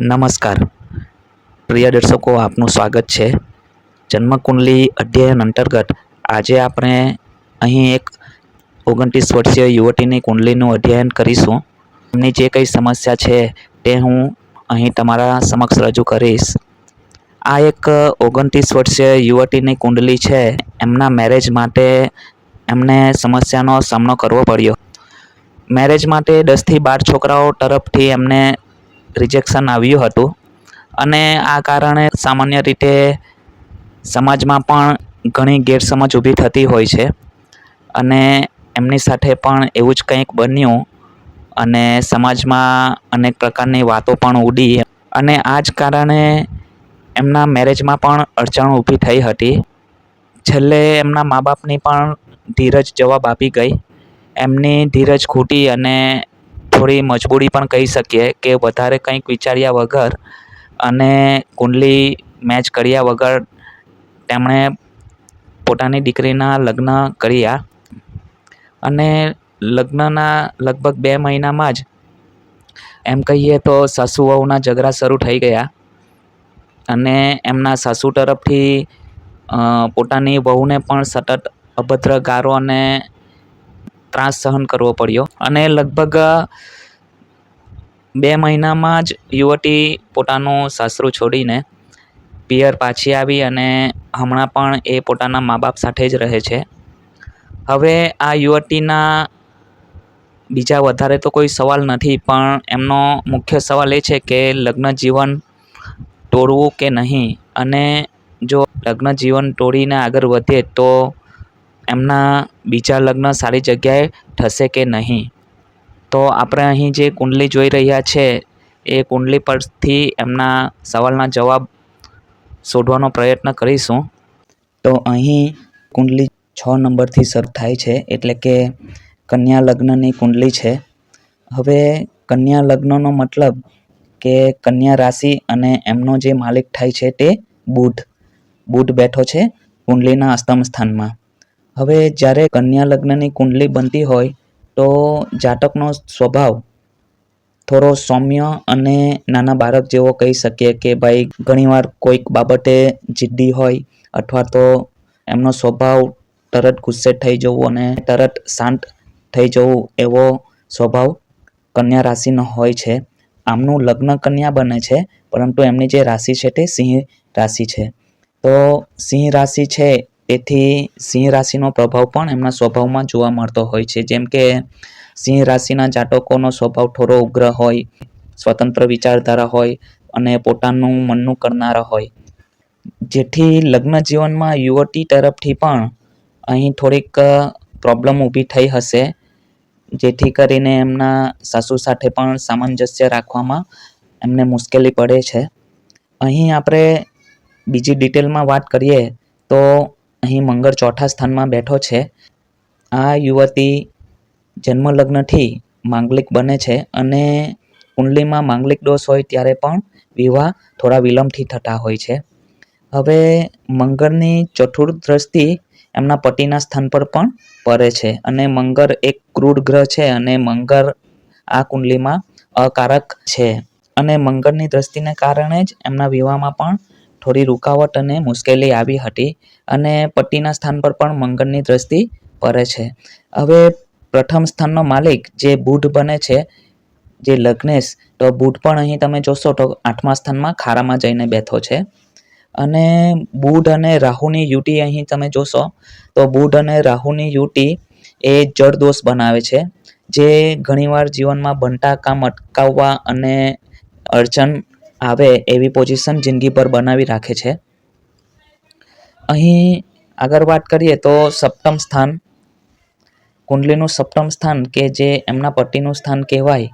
નમસ્કાર. પ્રિય દર્શકો, આપનું સ્વાગત છે. જન્મકુંડલી અધ્યયન અંતર્ગત આજે આપણે અહીં એક ઓગણત્રીસ વર્ષીય યુવતીની કુંડલીનું અધ્યયન કરીશું. એમની જે કંઈ સમસ્યા છે તે હું અહીં તમારા સમક્ષ રજૂ કરીશ. આ એક ઓગણત્રીસ વર્ષીય યુવતીની કુંડલી છે. એમના મેરેજ માટે એમને સમસ્યાનો સામનો કરવો પડ્યો. મેરેજ માટે દસથી બાર છોકરાઓ તરફથી એમને રિજેક્શન આવ્યું હતું. અને આ કારણે સામાન્ય રીતે સમાજમાં પણ ઘણી ગેરસમજ ઊભી થતી હોય છે. અને એમની સાથે પણ એવું જ કંઈક બન્યું. અને સમાજમાં અનેક પ્રકારની વાતો પણ ઉડી. અને આ જ કારણે એમના મેરેજમાં પણ અડચણ ઊભી થઈ હતી. છેલ્લે એમના મા બાપની પણ ધીરજ જવાબ આપી ગઈ. એમની ધીરજ ખૂટી અને થોડી મજબૂરી પણ કહી શકીએ કે વધારે કંઈક વિચાર્યા વગર અને કુંડલી મેચ કર્યા વગર તેમણે પોતાની દીકરીના લગ્ન કર્યા. અને લગ્નના લગભગ બે મહિનામાં જ એમ કહીએ તો સાસુ વહુના ઝઘડા શરૂ થઈ ગયા અને એમના સાસુ તરફથી પોતાની વહુને પણ સતત અભદ્ર ગારો અને ત્રાસ સહન કરવો પડ્યો. અને લગભગ બે મહિનામાં જ યુવતી પોતાનું સાસરું છોડીને પિયર પાછી આવી અને હમણાં પણ એ પોતાના મા બાપ સાથે જ રહે છે. હવે આ યુવતીના બીજા વધારે તો કોઈ સવાલ નથી, પણ એમનો મુખ્ય સવાલ એ છે કે લગ્ન જીવન તોડવું કે નહીં? અને જો લગ્ન જીવન તોડીને આગળ વધે તો એમના બીજા લગ્ન સારી જગ્યાએ થશે કે નહીં? તો આપણે અહીં જે કુંડલી જોઈ રહ્યા છે, એ કુંડલી પરથી એમના સવાલના જવાબ શોધવાનો પ્રયત્ન કરીશું. તો અહીં કુંડલી છ નંબરથી શરૂ થાય છે, એટલે કે કન્યા લગ્નની કુંડલી છે. હવે કન્યા લગ્નનો મતલબ કે કન્યા રાશિ અને એમનો જે માલિક થાય છે તે બુધ. બુધ બેઠો છે કુંડલીના અષ્ટમ સ્થાનમાં. હવે જ્યારે કન્યા લગ્નની કુંડલી બનતી હોય તો જાતકનો સ્વભાવ થોડો સૌમ્ય અને નાના બાળક જેવો કહી શકીએ કે ભાઈ ઘણીવાર કોઈક બાબતે જિદ્દી હોય અથવા તો એમનો સ્વભાવ તરત ગુસ્સે થઈ જવું અને તરત શાંત થઈ જવું એવો સ્વભાવ કન્યા રાશિનો હોય છે. આમનું લગ્ન કન્યા બને છે, પરંતુ એમની જે રાશિ છે તે સિંહ રાશિ છે. તો સિંહ રાશિ છે તેથી સિંહ રાશિનો પ્રભાવ પણ એમના સ્વભાવમાં જોવા મળતો હોય છે. જેમ કે, સિંહ રાશિના જાતકોનો સ્વભાવ થોડો ઉગ્ર હોય, સ્વતંત્ર વિચારધારા હોય અને પોતાનું મનનું કરનારા હોય. જેથી લગ્ન જીવનમાં યુવતી તરફથી પણ અહીં થોડીક પ્રોબ્લેમ ઊભી થઈ હશે. જેથી કરીને એમના સાસુ સાથે પણ સામંજસ્ય રાખવામાં એમને મુશ્કેલી પડે છે. અહીં આપણે બીજી ડિટેલમાં વાત કરીએ તો અહીં મંગળ ચોથા સ્થાનમાં બેઠો છે. આ યુવતી જન્મલગ્નથી માંગલિક બને છે અને કુંડલીમાં માંગલિક દોષ હોય ત્યારે પણ વિવાહ થોડા વિલંબથી થતા હોય છે. હવે મંગળની ચતુર્થ દ્રષ્ટિ એમના પતિના સ્થાન પર પણ પડે છે અને મંગળ એક ક્રૂડ ગ્રહ છે અને મંગળ આ કુંડલીમાં અકારક છે. અને મંગળની દ્રષ્ટિને કારણે જ એમના વિવાહમાં પણ થોડી રૂકાવટ અને મુશ્કેલી આવી હતી અને પટ્ટીના સ્થાન પર પણ મંગળની દ્રષ્ટિ પડે છે. હવે પ્રથમ સ્થાનનો માલિક જે બુધ બને છે, જે લગ્નેશ, તો બુધ પણ અહીં તમે જોશો તો આઠમા સ્થાનમાં ખારામાં જઈને બેઠો છે. અને બુધ અને રાહુની યુતિ અહીં તમે જોશો તો બુધ અને રાહુની યુતિ એ જળ દોષ બનાવે છે, જે ઘણીવાર જીવનમાં બનતા કામ અટકાવવા અને અડચણ આવે એવી પોઝિશન જિંદગી પર બનાવી રાખે છે. અહીં આગળ વાત કરીએ તો સપ્તમ સ્થાન. કુંડલીનું સપ્તમ સ્થાન કે જે એમના પતિનું સ્થાન કહેવાય.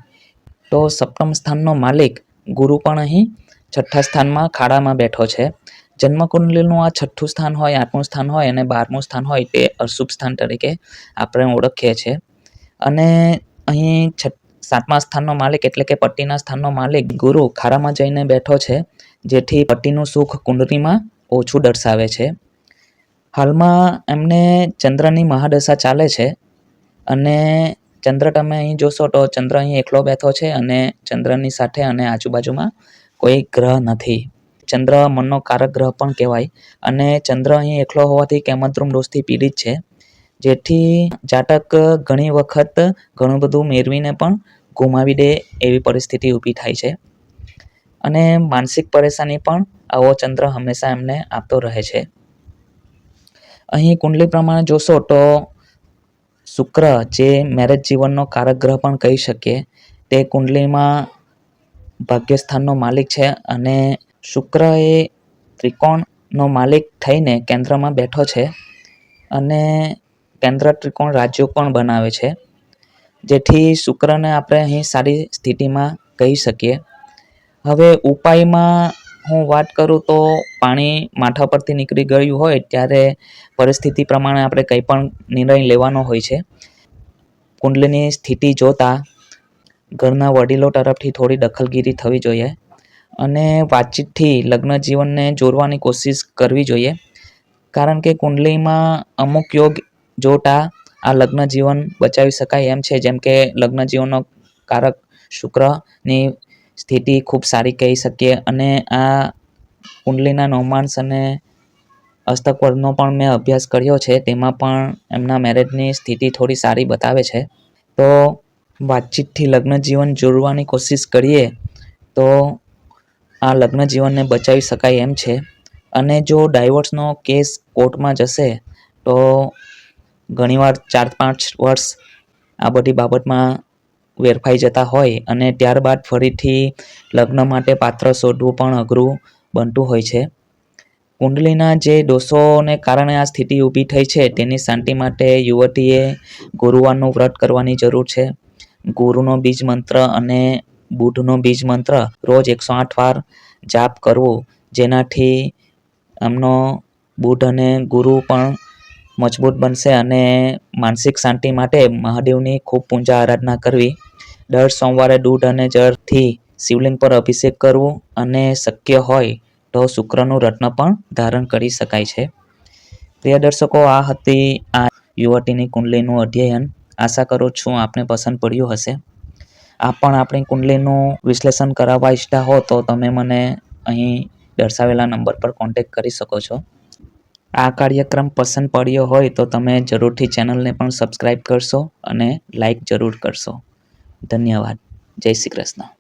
તો સપ્તમ સ્થાનનો માલિક ગુરુ પણ અહીં છઠ્ઠા સ્થાનમાં ખાડામાં બેઠો છે. જન્મ કુંડલીનું આ છઠ્ઠું સ્થાન હોય, આઠમું સ્થાન હોય અને બારમું સ્થાન હોય તે અશુભ સ્થાન તરીકે આપણે ઓળખીએ છીએ. અને અહીં સાતમા સ્થાનનો માલિક એટલે કે પટ્ટીના સ્થાનનો માલિક ગુરુ ખારામાં જઈને બેઠો છે, જેથી પટ્ટીનું સુખ કુંડળીમાં ઓછું દર્શાવે છે. હાલમાં એમને ચંદ્રની મહાદશા ચાલે છે અને ચંદ્ર તમે અહીં જોશો તો ચંદ્ર અહીં એકલો બેઠો છે અને ચંદ્રની સાથે અને આજુબાજુમાં કોઈ ગ્રહ નથી. ચંદ્ર મનનો કારક ગ્રહ પણ કહેવાય અને ચંદ્ર અહીં એકલો હોવાથી કેમદ્રુમ દોષથી પીડિત છે. જેથી જાતક ઘણી વખત ઘણું બધું મેળવીને પણ ગુમાવી દે એવી પરિસ્થિતિ ઊભી થાય છે. અને માનસિક પરેશાની પણ આવો ચંદ્ર હંમેશા એમને આપતો રહે છે. અહીં કુંડલી પ્રમાણે જોશો તો શુક્ર જે મેરેજ જીવનનો કારક ગ્રહ પણ કહી શકીએ, તે કુંડલીમાં ભાગ્યસ્થાનનો માલિક છે અને શુક્ર એ ત્રિકોણનો માલિક થઈને કેન્દ્રમાં બેઠો છે. અને કેન્દ્ર ત્રિકોણ રાજ્યો પણ બનાવે છે. જેથી શુક્રને આપણે અહીં સારી સ્થિતિમાં કહી શકીએ. હવે ઉપાયમાં હું વાત કરું તો પાણી માથા પરથી નીકળી ગયું હોય ત્યારે પરિસ્થિતિ પ્રમાણે આપણે કંઈ પણ નિર્ણય લેવાનો હોય છે. કુંડલીની સ્થિતિ જોતા ઘરના વડીલો તરફથી થોડી દખલગીરી થવી જોઈએ અને વાતચીતથી લગ્ન જીવનને જોડવાની કોશિશ કરવી જોઈએ. કારણ કે કુંડલીમાં અમુક યોગ જોતા આ લગ્ન જીવન બચાવી શકાય એમ છે. જેમ કે લગ્ન જીવનનો કારક શુક્રની સ્થિતિ ખૂબ સારી કહી શકીએ. અને આ કુંડલીના નવમાંશ અને હસ્તકવરનો પણ મેં અભ્યાસ કર્યો છે. તેમાં પણ એમના મેરેજની સ્થિતિ થોડી સારી બતાવે છે. તો વાતચીતથી લગ્ન જીવન જોડવાની કોશિશ કરીએ તો આ લગ્ન જીવનને બચાવી શકાય એમ છે. અને જો ડાયવોર્સનો કેસ કોર્ટમાં જશે તો ઘણીવાર ચાર પાંચ વર્ષ આ બધી બાબતમાં વેરફાઈ જતા હોય અને ત્યારબાદ ફરીથી લગ્ન માટે પાત્ર શોધવું પણ અઘરું બનતું હોય છે. કુંડલીના જે દોષોને કારણે આ સ્થિતિ ઊભી થઈ છે, તેની શાંતિ માટે યુવતીએ ગુરુવારનું વ્રત કરવાની જરૂર છે. ગુરુનો બીજ મંત્ર અને બુધનો બીજ મંત્ર રોજ એકસો આઠ વાર જાપ કરવું, જેનાથી એમનો બુધ અને ગુરુ પણ મજબૂત બનશે અને માનસિક શાંતિ માટે મહાદેવની ખૂબ પૂજા આરાધના કરવી. દર સોમવારે દૂધ અને જળથી શિવલિંગ પર અભિષેક કરવું અને શક્ય હોય તો શુક્રનું રત્ન પણ ધારણ કરી શકાય છે. પ્રિય દર્શકો, આ હતી આ યુવતીની કુંડલીનું અધ્યયન. આશા કરું છું આપને પસંદ પડ્યું હશે. આપ પણ આપણી કુંડલીનું વિશ્લેષણ કરાવવા ઈચ્છતા હો તો તમે મને અહીં દર્શાવેલા નંબર પર કોન્ટેક્ટ કરી શકો છો. આ કાર્યક્રમ પસંદ પડ્યો હોય તો તમે જરૂરથી ચેનલને પણ સબસ્ક્રાઈબ કરશો અને લાઈક જરૂર કરશો. ધન્યવાદ. જય શ્રી કૃષ્ણ.